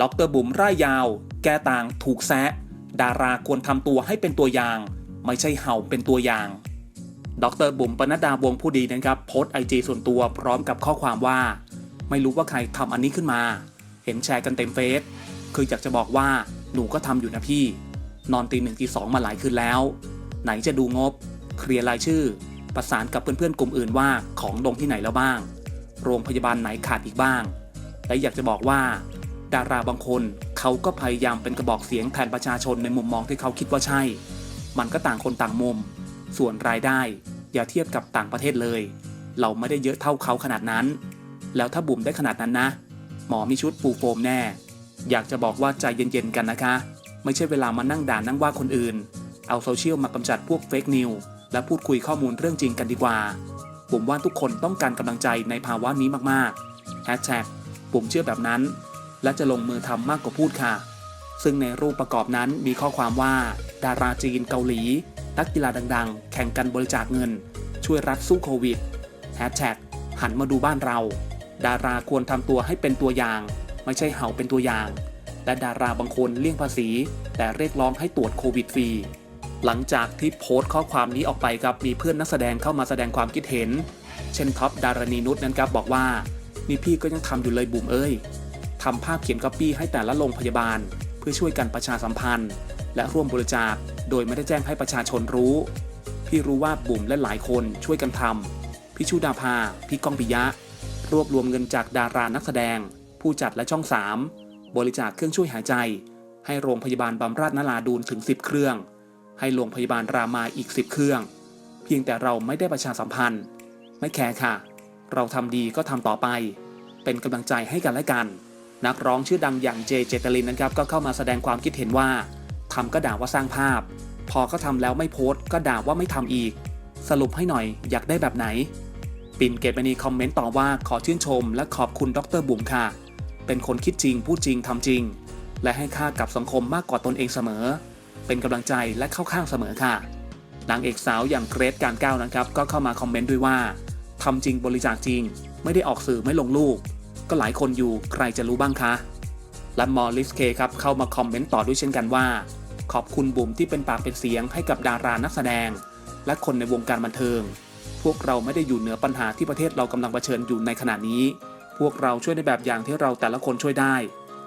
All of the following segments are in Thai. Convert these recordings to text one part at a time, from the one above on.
ดรบุ๋มร่ายยาว แก้ต่างถูกแซะ ดาราควรทำตัวให้เป็นตัวอย่าง ไม่ใช่เห่าเป็นตัวอย่าง ดรบุ๋มปนัดดาวงผู้ดีนะครับโพสไอจีส่วนตัวพร้อมกับข้อความว่า ไม่รู้ว่าใครทำอันนี้ขึ้นมา เห็นแชร์กันเต็มเฟซคืออยากจะบอกว่าหนูก็ทำอยู่นะพี่ นอนตีหนึ่งตีสองมาหลายคืนแล้ว ไหนจะดูงบ เคลียร์รายชื่อ ประสานกับเพื่อนๆกลุ่มอื่นว่าของลงที่ไหนแล้วบ้าง โรงพยาบาลไหนขาดอีกบ้าง และอยากจะบอกว่า ดาราบางคน เขาก็พยายามเป็นกระบอกเสียงแทนประชาชนในมุมมองที่เขาคิดว่าใช่ มันก็ต่างคนต่างมุม ส่วนรายได้ อย่าเทียบกับต่างประเทศเลย เราไม่ได้เยอะเท่าเขาขนาดนั้น แล้วถ้าบุ๋มได้ขนาดนั้นนะ หมอมีชุดปูโฟมแน่ อยากจะบอกว่าใจเย็นๆกันนะคะ ไม่ใช่เวลามานั่งด่านั่งว่าคนอื่น เอาโซเชียลมากำจัดพวกเฟกนิวและพูดคุยข้อมูลเรื่องจริงกันดีกว่า ผมว่าทุกคนต้องการกำลังใจในภาวะนี้มากๆแฮชแท็กผมเชื่อแบบนั้น และจะลงมือทำมากกว่าพูดค่ะ ซึ่งในรูปประกอบนั้นมีข้อความว่า ดาราจีนเกาหลีนักกีฬาดังๆ แข่งกันบริจาคเงิน ช่วยรัฐสู้โควิดแฮชแท็กหันมาดูบ้านเรา ดาราควรทำตัวให้เป็นตัวอย่าง ไม่ใช่เห่าเป็นตัวอย่าง และดาราบางคนเลี่ยงภาษี แต่เรียกร้องให้ตรวจโควิดฟรีหลังจากที่โพสต์ข้อความนี้ออกไปครับมีเพื่อนนักแสดงเข้ามาแสดงความคิดเห็น เช่นท็อปดารณีนุชนั้นครับบอกว่านี่พี่ก็ยังทำอยู่เลยบุ๋มเอ้ย ทำภาพเขียนก๊อปปี้ให้แต่ละโรงพยาบาล เพื่อช่วยกันประชาสัมพันธ์ และร่วมบริจาค โดยไม่ได้แจ้งให้ประชาชนรู้ พี่รู้ว่าบุ๋มและหลายคนช่วยกันทำพี่ชูดาภาพี่ก้องปิยะ รวบรวมเงินจากดารานักแสดง ผู้จัดและช่อง3บริจาคเครื่องช่วยหายใจ ให้โรงพยาบาลบำราศนราดูนถึง 10 เครื่อง ให้โรงพยาบาลรามาอีก 10 เครื่อง เพียงแต่เราไม่ได้ประชาสัมพันธ์ ไม่แคร์ค่ะ เราทำดีก็ทำต่อไป เป็นกำลังใจให้กันและกัน นักร้องชื่อดังอย่างเจเจตลินนะครับก็เข้ามาแสดงความคิดเห็นว่าทำก็ด่าว่าสร้างภาพ พอเขาทำแล้วไม่โพสต์ก็ด่าว่าไม่ทำอีก สรุปให้หน่อยอยากได้แบบไหน ปิ่นเกตมณีคอมเมนต์ต่อว่าขอชื่นชม และขอบคุณดรบุ๋มค่ะ เป็นคนคิดจริงพูดจริงทำจริง และให้ค่ากับสังคมมากกว่าตนเองเสมอ เป็นกำลังใจและเข้าข้างเสมอค่ะนางเอกสาวอย่างเกรซการก้าวนะครับก็เข้ามาคอมเมนต์ด้วยว่าทำจริงบริจาคจริง ไม่ได้ออกสื่อไม่ลงรูป ก็หลายคนอยู่ใครจะรู้บ้างคะ และมอลิสเคครับเข้ามาคอมเมนต์ต่อด้วยเช่นกันว่า ขอบคุณบุ๋มที่เป็นปากเป็นเสียงให้กับดารานักแสดง และคนในวงการบันเทิง พวกเราไม่ได้อยู่เหนือปัญหาที่ประเทศเรากำลังเผชิญอยู่ในขณะนี้ พวกเราช่วยในแบบอย่างที่เราแต่ละคนช่วยได้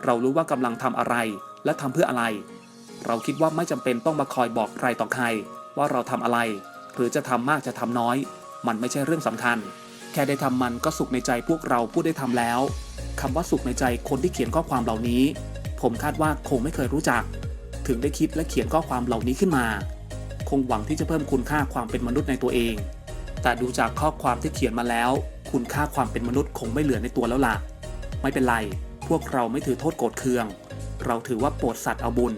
เรารู้ว่ากำลังทำอะไรและทำเพื่ออะไร เราคิดว่าไม่จำเป็นต้องมาคอยบอกใครต่อใคร ว่าเราทำอะไร หรือจะทำมากจะทำน้อย มันไม่ใช่เรื่องสำคัญ แค่ได้ทำมันก็สุขในใจพวกเราผู้ได้ทำแล้วคำว่าสุขในใจคนที่เขียนข้อความเหล่านี้ ผมคาดว่าคงไม่เคยรู้จัก ถึงได้คิดและเขียนข้อความเหล่านี้ขึ้นมา คงหวังที่จะเพิ่มคุณค่าความเป็นมนุษย์ในตัวเอง แต่ดูจากข้อความที่เขียนมาแล้ว คุณค่าความเป็นมนุษย์คงไม่เหลือในตัวแล้วล่ะ ไม่เป็นไร พวกเราไม่ถือโทษโกรธเคือง เราถือว่าโปรดสัตว์เอาบุญ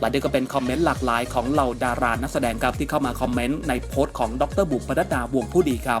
และนี่ก็เป็นคอมเมนต์หลากหลายของเหล่าดารานักแสดงครับที่เข้ามาคอมเมนต์ในโพสต์ของดรบุ๋มปนัดดาวงผู้ดีครับ